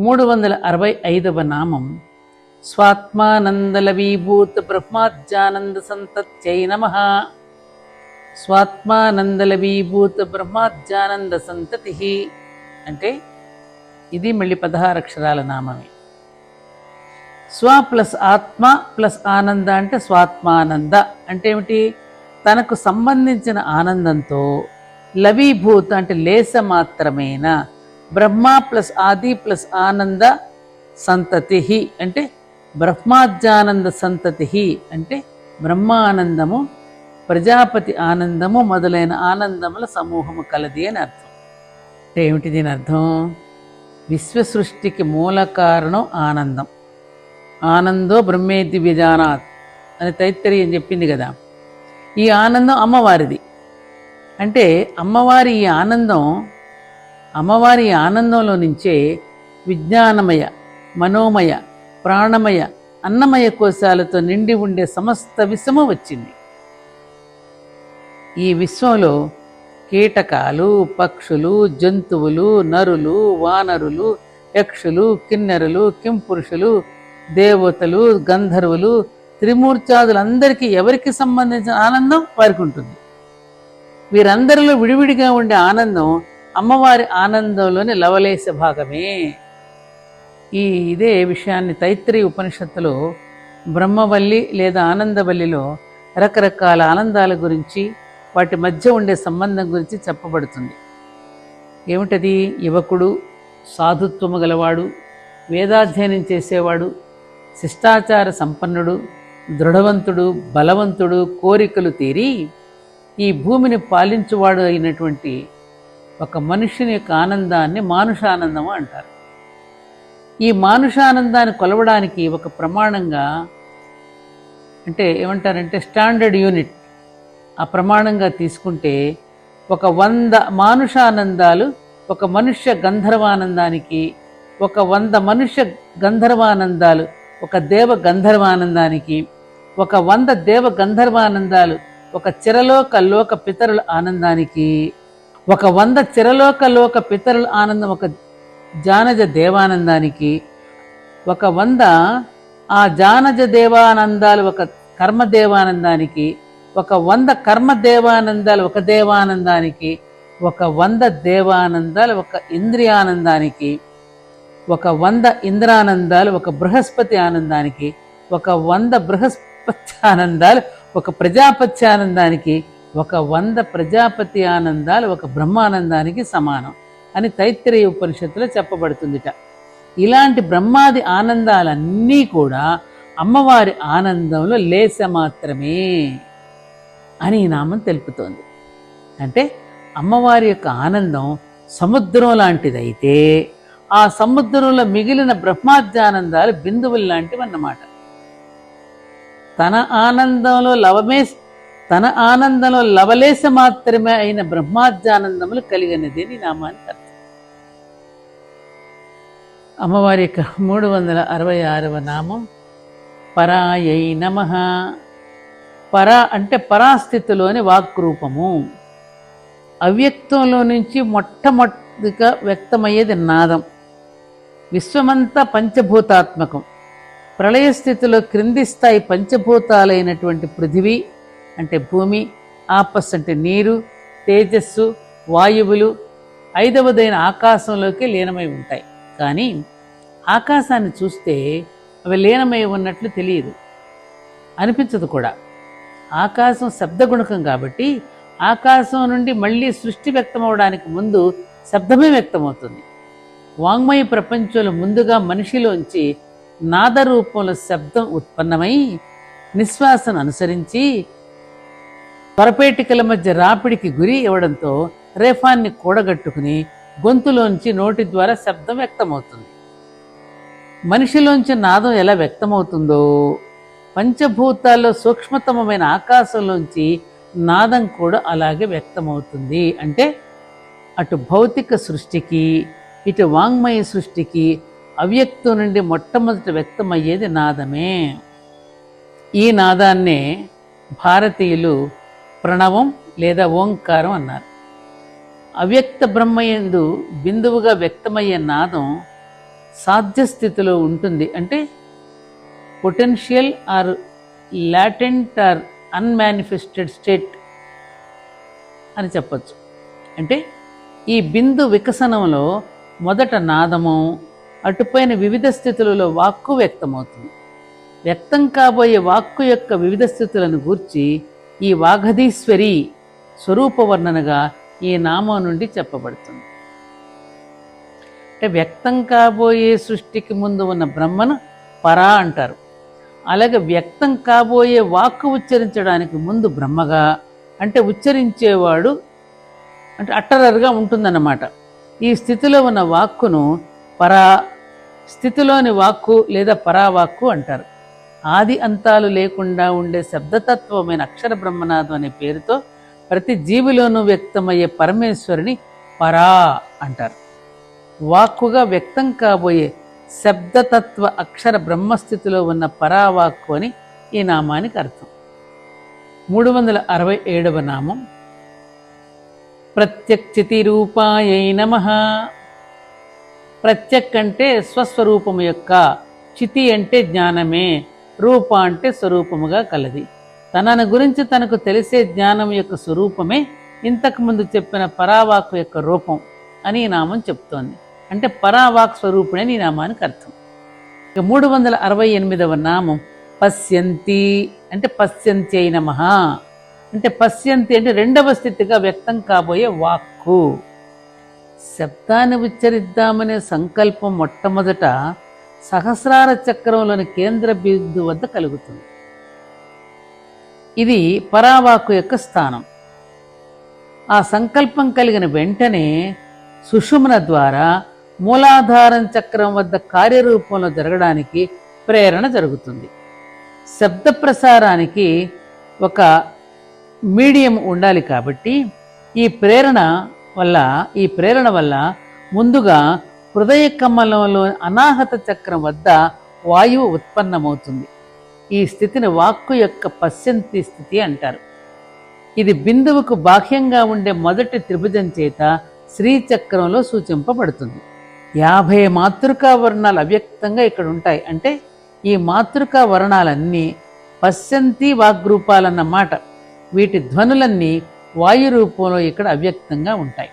మూడు వందల అరవై ఐదవ నామం. స్వాత్మానందలవీభూత బ్రహ్మాజ్ఞానంద సంతత్యై నమ. స్వాత్మానందలవీభూత బ్రహ్మాజ్ఞానంద సంతతి. అంటే ఇది మళ్ళీ పదహారు అక్షరాల నామమే. స్వ ప్లస్ ఆత్మ ప్లస్ ఆనంద అంటే స్వాత్మానంద. అంటే ఏమిటి? తనకు సంబంధించిన ఆనందంతో లవీభూత అంటే లేస మాత్రమేనా? బ్రహ్మ ప్లస్ ఆది ప్లస్ ఆనంద సంతతి అంటే బ్రహ్మాజ్యానంద సంతతి అంటే బ్రహ్మానందము ప్రజాపతి ఆనందము మొదలైన ఆనందముల సమూహము కలది అని అర్థం. అంటే ఏమిటి దీని అర్థం? విశ్వసృష్టికి మూల కారణం ఆనందం. ఆనందో బ్రహ్మేతి విజానాత్ అని తైత్తరీయం చెప్పింది కదా. ఈ ఆనందం అమ్మవారిది. అంటే అమ్మవారి ఈ ఆనందం అమ్మవారి ఆనందంలో నుంచే విజ్ఞానమయ మనోమయ ప్రాణమయ అన్నమయ కోశాలతో నిండి ఉండే సమస్త విశ్వము వచ్చింది. ఈ విశ్వంలో కీటకాలు పక్షులు జంతువులు నరులు వానరులు యక్షులు కిన్నెరులు కింపురుషులు దేవతలు గంధర్వులు త్రిమూర్చాదులందరికీ ఎవరికి సంబంధించిన ఆనందం? వారికి ఉంటుంది. వీరందరిలో విడివిడిగా ఉండే ఆనందం అమ్మవారి ఆనందంలోని లవలేశ భాగమే. ఈ ఇదే విషయాన్ని తైత్రి ఉపనిషత్తులో బ్రహ్మవల్లి లేదా ఆనందవల్లిలో రకరకాల ఆనందాల గురించి వాటి మధ్య ఉండే సంబంధం గురించి చెప్పబడుతుంది. ఏమిటది? యువకుడు సాధుత్వము గలవాడు వేదాధ్యయనం చేసేవాడు శిష్టాచార సంపన్నుడు దృఢవంతుడు బలవంతుడు కోరికలు తీరి ఈ భూమిని పాలించువాడు అయినటువంటి ఒక మనుషుని యొక్క ఆనందాన్ని మానుషానందము అంటారు. ఈ మానుషానందాన్ని కొలవడానికి ఒక ప్రమాణంగా అంటే ఏమంటారంటే స్టాండర్డ్ యూనిట్ ఆ ప్రమాణంగా తీసుకుంటే ఒక వంద మానుషానందాలు ఒక మనుష్య గంధర్వానందానికి ఒక వంద మనుష్య గంధర్వానందాలు ఒక దేవ గంధర్వానందానికి ఒక వంద దేవ గంధర్వానందాలు ఒక చిరలోక లోక పితరుల ఆనందానికి ఒక వంద చిరలోక లోక పితరుల ఆనందం ఒక జానజ దేవానందానికి ఒక వంద ఆ జానజ దేవానందాలు ఒక కర్మ దేవానందానికి ఒక వంద కర్మ దేవానందాలు ఒక దేవానందానికి ఒక వంద దేవానందాలు ఒక ఇంద్రియానందానికి ఒక వంద ఇంద్రానందాలు ఒక బృహస్పతి ఆనందానికి ఒక వంద బృహస్పతి ఆనందాలు ఒక ప్రజాపతి ఆనందానికి ఒక వంద ప్రజాపతి ఆనందాలు ఒక బ్రహ్మానందానికి సమానం అని తైత్రేయ ఉపనిషత్తులో చెప్పబడుతుందిట. ఇలాంటి బ్రహ్మాది ఆనందాలన్నీ కూడా అమ్మవారి ఆనందంలో లేస మాత్రమే అని ఈ నామం తెలుపుతోంది. అంటే అమ్మవారి యొక్క ఆనందం సముద్రం లాంటిదైతే ఆ సముద్రంలో మిగిలిన బ్రహ్మాద్యానందాలు బిందువులు లాంటివి అన్నమాట తన ఆనందంలో లవమే తన ఆనందంలో లవలేశ మాత్రమే అయిన బ్రహ్మాద్యానందములు కలిగినది అని నామానికి అర్థం. అమ్మవారి యొక్క మూడు వందల అరవై ఆరవ నామం పరాయై నమ. పరా అంటే పరాస్థితిలోని వాక్రూపము. అవ్యక్తంలో నుంచి మొట్టమొదటిగా వ్యక్తమయ్యేది నాదం. విశ్వమంతా పంచభూతాత్మకం. ప్రళయ స్థితిలో క్రింది స్థాయి పంచభూతాలైనటువంటి పృథివీ అంటే భూమి ఆపస్ అంటే నీరు తేజస్సు వాయువులు ఐదవదైన ఆకాశంలోకి లీనమై ఉంటాయి. కానీ ఆకాశాన్ని చూస్తే అవి లీనమై ఉన్నట్లు తెలియదు. అనిపించదు కూడా. ఆకాశం శబ్దగుణకం కాబట్టి ఆకాశం నుండి మళ్ళీ సృష్టి వ్యక్తమవడానికి ముందు శబ్దమే వ్యక్తమవుతుంది. వాంగ్మయ ప్రపంచంలో ముందుగా మనిషిలోంచి నాద రూపంలో శబ్దం ఉత్పన్నమై నిశ్వాసను అనుసరించి తొరపేటికల మధ్య రాపిడికి గురి ఇవ్వడంతో రేఫాన్ని కూడగట్టుకుని గొంతులోంచి నోటి ద్వారా శబ్దం వ్యక్తమవుతుంది. మనిషిలోంచి నాదం ఎలా వ్యక్తమవుతుందో పంచభూతాల్లో సూక్ష్మతమమైన ఆకాశంలోంచి నాదం కూడా అలాగే వ్యక్తమవుతుంది. అంటే అటు భౌతిక సృష్టికి ఇటు వాంగ్మయ సృష్టికి అవ్యక్తం నుండి మొట్టమొదట వ్యక్తమయ్యేది నాదమే. ఈ నాదాన్నే భారతీయులు ప్రణవం లేదా ఓంకారం అన్నారు. అవ్యక్త బ్రహ్మయందు బిందువుగా వ్యక్తమయ్యే నాదం సాధ్య స్థితిలో ఉంటుంది. అంటే potential or latent or unmanifested state అని చెప్పచ్చు. అంటే ఈ బిందు వికసనంలో మొదట నాదము అటుపైన వివిధ స్థితులలో వాక్కు వ్యక్తమవుతుంది. వ్యక్తం కాబోయే వాక్కు యొక్క వివిధ స్థితులను గూర్చి ఈ వాఘధీశ్వరి స్వరూపవర్ణనగా ఈ నామం నుండి చెప్పబడుతుంది. అంటే వ్యక్తం కాబోయే సృష్టికి ముందు ఉన్న బ్రహ్మను పరా అంటారు. అలాగే వ్యక్తం కాబోయే వాక్కు ఉచ్చరించడానికి ముందు బ్రహ్మగా అంటే ఉచ్చరించేవాడు అంటే అట్టరరుగా ఉంటుందన్నమాట. ఈ స్థితిలో ఉన్న వాక్కును పరా స్థితిలోని వాక్కు లేదా పరావాక్కు అంటారు. ఆది అంతాలు లేకుండా ఉండే శబ్దతత్వమైన అక్షర బ్రహ్మనాథం అనే పేరుతో ప్రతి జీవిలోనూ వ్యక్తమయ్యే పరమేశ్వరుని పరా అంటారు. వాక్కుగా వ్యక్తం కాబోయే శబ్దతత్వ అక్షర బ్రహ్మస్థితిలో ఉన్న పరావాక్కు అని ఈ నామానికి అర్థం. మూడు వందల అరవై ఏడవ నామం. ప్రత్యక్షితి రూపాయై నమ. ప్రత్యక్ అంటే స్వస్వరూపము యొక్క చితి అంటే జ్ఞానమే. రూప అంటే స్వరూపముగా కలది. తనను గురించి తనకు తెలిసే జ్ఞానం యొక్క స్వరూపమే ఇంతకుముందు చెప్పిన పరావాక్ యొక్క రూపం అని ఈ నామం చెప్తోంది. అంటే పరావాక్ స్వరూపుడే ఈ నామానికి అర్థం. ఇక మూడు వందల అరవై ఎనిమిదవ నామం పశ్యంతి. అంటే పశ్యంతి అయిన మహా. అంటే పశ్యంతి అంటే రెండవ స్థితిగా వ్యక్తం కాబోయే వాక్కు. శబ్దాన్ని ఉచ్చరిద్దామనే సంకల్పం మొట్టమొదట సహస్రార చక్రంలోని కేంద్ర బిందు వద్ద కలుగుతుంది. ఇది పరావాకు యొక్క స్థానం. ఆ సంకల్పం కలిగిన వెంటనే సుషుమ్న ద్వారా మూలాధారం చక్రం వద్ద కార్యరూపంలో జరగడానికి ప్రేరణ జరుగుతుంది. శబ్ద ప్రసారానికి ఒక మీడియం ఉండాలి కాబట్టి ఈ ప్రేరణ వల్ల ఈ ప్రేరణ వల్ల ముందుగా హృదయ కమలంలో అనాహత చక్రం వద్ద వాయువు ఉత్పన్నమవుతుంది. ఈ స్థితిని వాక్కు యొక్క పశ్యంతి స్థితి అంటారు. ఇది బిందువుకు బాహ్యంగా ఉండే మొదటి త్రిభుజం చేత శ్రీచక్రంలో సూచింపబడుతుంది. యాభై మాతృకా వర్ణాలు అవ్యక్తంగా ఇక్కడ ఉంటాయి. అంటే ఈ మాతృకా వర్ణాలన్నీ పశ్యంతి వాగ్రూపాలన్నమాట. వీటి ధ్వనులన్నీ వాయు రూపంలో ఇక్కడ అవ్యక్తంగా ఉంటాయి.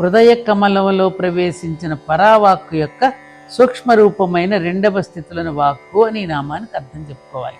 హృదయ కమలంలో ప్రవేశించిన పరావాక్కు యొక్క సూక్ష్మ రూపమైన రెండవ స్థితులను వాక్కు అని నామానికి అర్థం చెప్పుకోవాలి.